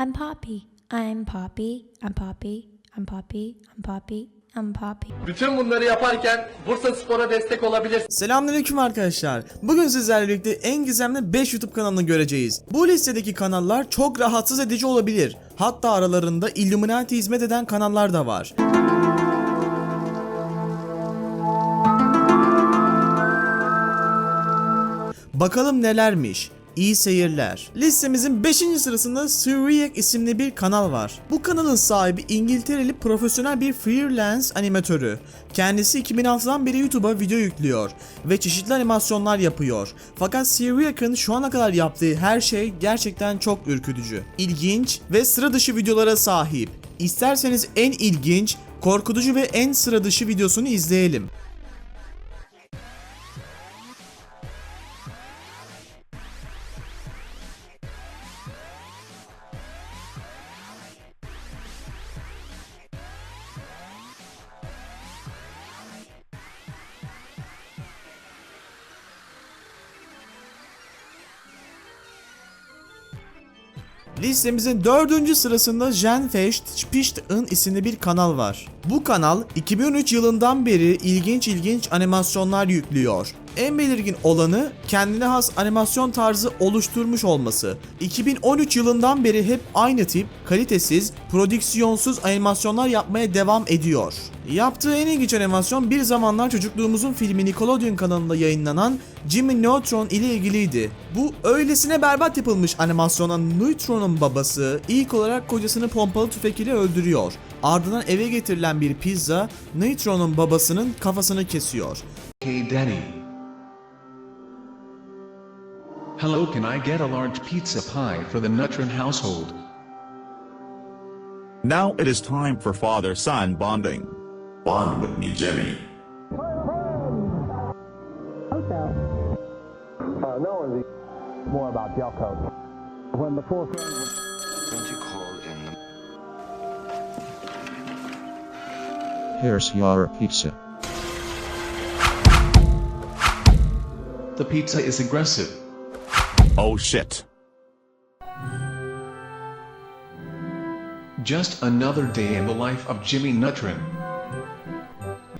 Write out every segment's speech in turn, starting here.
I'm Poppy. I'm Poppy. I'm Poppy. I'm Poppy. I'm Poppy. I'm Poppy. Bütün bunları yaparken Bursa Spor'a destek olabilirsiniz. Selamünaleyküm arkadaşlar. Bugün sizlerle birlikte en gizemli 5 YouTube kanalını göreceğiz. Bu listedeki kanallar çok rahatsız edici olabilir. Hatta aralarında Illuminati hizmet eden kanallar da var. Bakalım nelermiş. İyi seyirler. Listemizin 5. sırasında Syriac isimli bir kanal var. Bu kanalın sahibi İngiltereli profesyonel bir freelance animatörü. Kendisi 2006'dan beri YouTube'a video yüklüyor ve çeşitli animasyonlar yapıyor. Fakat Syriac'ın şu ana kadar yaptığı her şey gerçekten çok ürkütücü, ilginç ve sıra dışı videolara sahip. İsterseniz en ilginç, korkutucu ve en sıra dışı videosunu izleyelim. Listemizin dördüncü sırasında Genfecht Spicht'ın isimli bir kanal var. Bu kanal 2013 yılından beri ilginç ilginç animasyonlar yüklüyor. En belirgin olanı kendine has animasyon tarzı oluşturmuş olması. 2013 yılından beri hep aynı tip, kalitesiz, prodüksiyonsuz animasyonlar yapmaya devam ediyor. Yaptığı en ilginç animasyon bir zamanlar çocukluğumuzun filmi Nickelodeon kanalında yayınlanan Jimmy Neutron ile ilgiliydi. Bu öylesine berbat yapılmış animasyona Neutron'un babası ilk olarak kocasını pompalı tüfek ile öldürüyor. Ardından eve getirilen bir pizza Neutron'un babasının kafasını kesiyor. Hey Daddy. Hello, can I get a large pizza pie for the Nutrin household? Now it is time for father-son bonding. Bond with me, Jimmy. Uh, no one's more about Delco. When the four Here's your pizza. The pizza is aggressive. Oh shit. Just another day in the life of Jimmy Nutrin.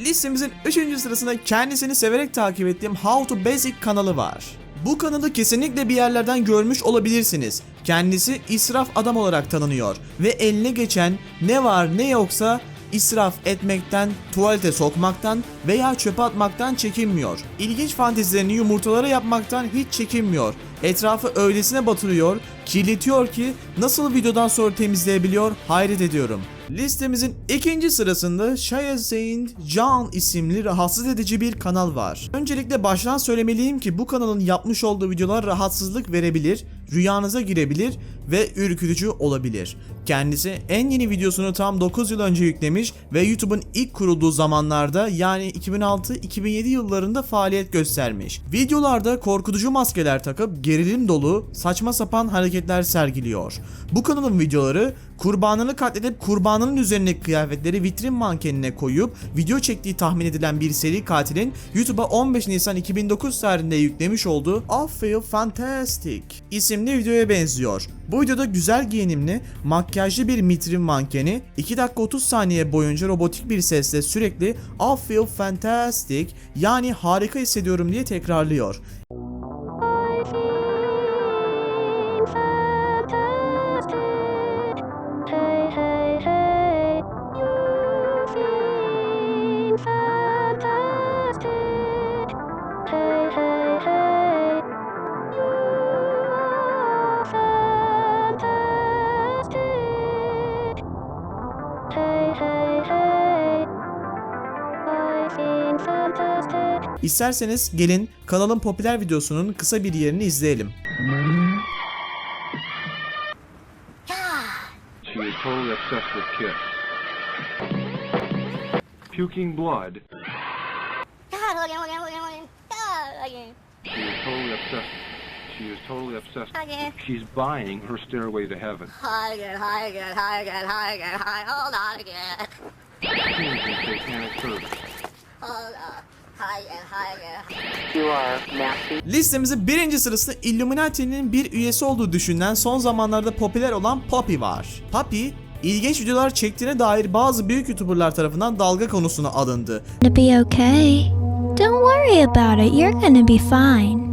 Listemizin 3. sırasında kendisini severek takip ettiğim How to Basic kanalı var. Bu kanalı kesinlikle bir yerlerden görmüş olabilirsiniz. Kendisi israf adam olarak tanınıyor ve eline geçen ne var ne yoksa israf etmekten, tuvalete sokmaktan veya çöpe atmaktan çekinmiyor. İlginç fantezilerini yumurtalara yapmaktan hiç çekinmiyor. Etrafı öylesine batırıyor, kirletiyor ki nasıl videodan sonra temizleyebiliyor hayret ediyorum. Listemizin ikinci sırasında Shaya Saint Can isimli rahatsız edici bir kanal var. Öncelikle baştan söylemeliyim ki bu kanalın yapmış olduğu videolar rahatsızlık verebilir, rüyanıza girebilir ve ürkütücü olabilir. Kendisi en yeni videosunu tam 9 yıl önce yüklemiş ve YouTube'un ilk kurulduğu zamanlarda yani 2006-2007 yıllarında faaliyet göstermiş. Videolarda korkutucu maskeler takıp gerilim dolu saçma sapan hareketler sergiliyor. Bu kanalın videoları kurbanını katledip kurbanının üzerindeki kıyafetleri vitrin mankenine koyup video çektiği tahmin edilen bir seri katilin YouTube'a 15 Nisan 2009 tarihinde yüklemiş olduğu I Feel Fantastic isimli videoya benziyor. Bu videoda güzel giyinimli, makyajlı bir mitrin mankeni 2 dakika 30 saniye boyunca robotik bir sesle sürekli I feel fantastic yani harika hissediyorum diye tekrarlıyor. İsterseniz gelin kanalın popüler videosunun kısa bir yerini izleyelim. Puking blood. She is totally obsessed. She is totally obsessed. She's buying her stairway to heaven. Hold on again. Satanic service. Hold on. You are nasty. Listemizin birinci sırasında Illuminati'nin bir üyesi olduğu düşünülen son zamanlarda popüler olan Poppy var. Poppy, ilginç videolar çektiğine dair bazı büyük YouTuberlar tarafından dalga konusuna alındı. Be okay. Don't worry about it. You're gonna be fine.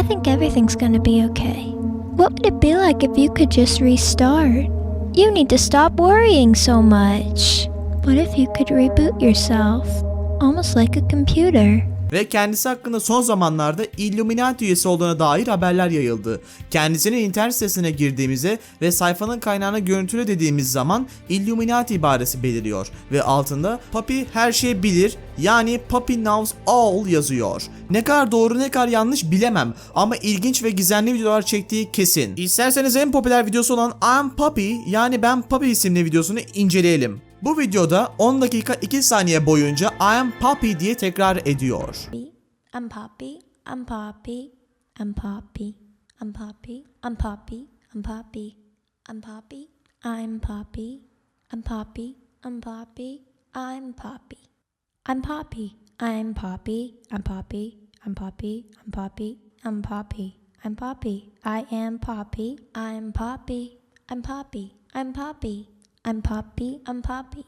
I think everything's gonna be okay. What would it be like if you could just restart? You need to stop worrying so much. What if you could reboot yourself? Almost like a computer. Ve kendisi hakkında son zamanlarda Illuminati üyesi olduğuna dair haberler yayıldı. Kendisinin internet sitesine girdiğimizde ve sayfanın kaynağını görüntüle dediğimiz zaman Illuminati ibaresi beliriyor ve altında Poppy her şeyi bilir yani Poppy knows all yazıyor. Ne kadar doğru ne kadar yanlış bilemem ama ilginç ve gizemli videolar çektiği kesin. İsterseniz en popüler videosu olan I'm Poppy yani Ben Poppy isimli videosunu inceleyelim. Bu videoda 10 dakika 2 saniye boyunca I am Poppy diye tekrar ediyor. I'm Poppy. I'm Poppy. I'm Poppy. I'm Poppy. I'm Poppy. I'm Poppy. I'm Poppy. I'm Poppy. I'm Poppy. I'm Poppy. I'm Poppy. I'm Poppy. I'm Poppy. I'm Poppy. I'm Poppy. I'm Poppy. I'm Poppy. I'm Poppy. I am Poppy. I'm Poppy. I'm Poppy. I'm Poppy. I'm Poppy. I'm Poppy.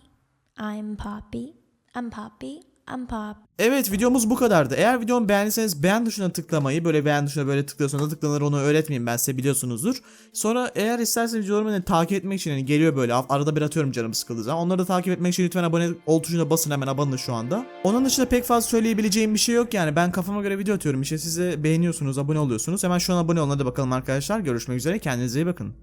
I'm Poppy. I'm Poppy. I'm Pop. Evet videomuz bu kadardı. Eğer videomu beğendiyseniz beğen tuşuna tıklamayı böyle beğen tuşuna böyle tıklıyorsanız tıklanır onu öğretmeyeyim ben size biliyorsunuzdur. Sonra eğer isterseniz videolarımı hani takip etmek için hani geliyor böyle arada bir atıyorum canım sıkıldığı zaman. Onları da takip etmek için lütfen abone ol tuşuna basın hemen abonun şu anda. Onun dışında pek fazla söyleyebileceğim bir şey yok yani. Ben kafama göre video atıyorum işte size beğeniyorsunuz abone oluyorsunuz. Hemen şu an abone olun hadi bakalım arkadaşlar. Görüşmek üzere kendinize iyi bakın.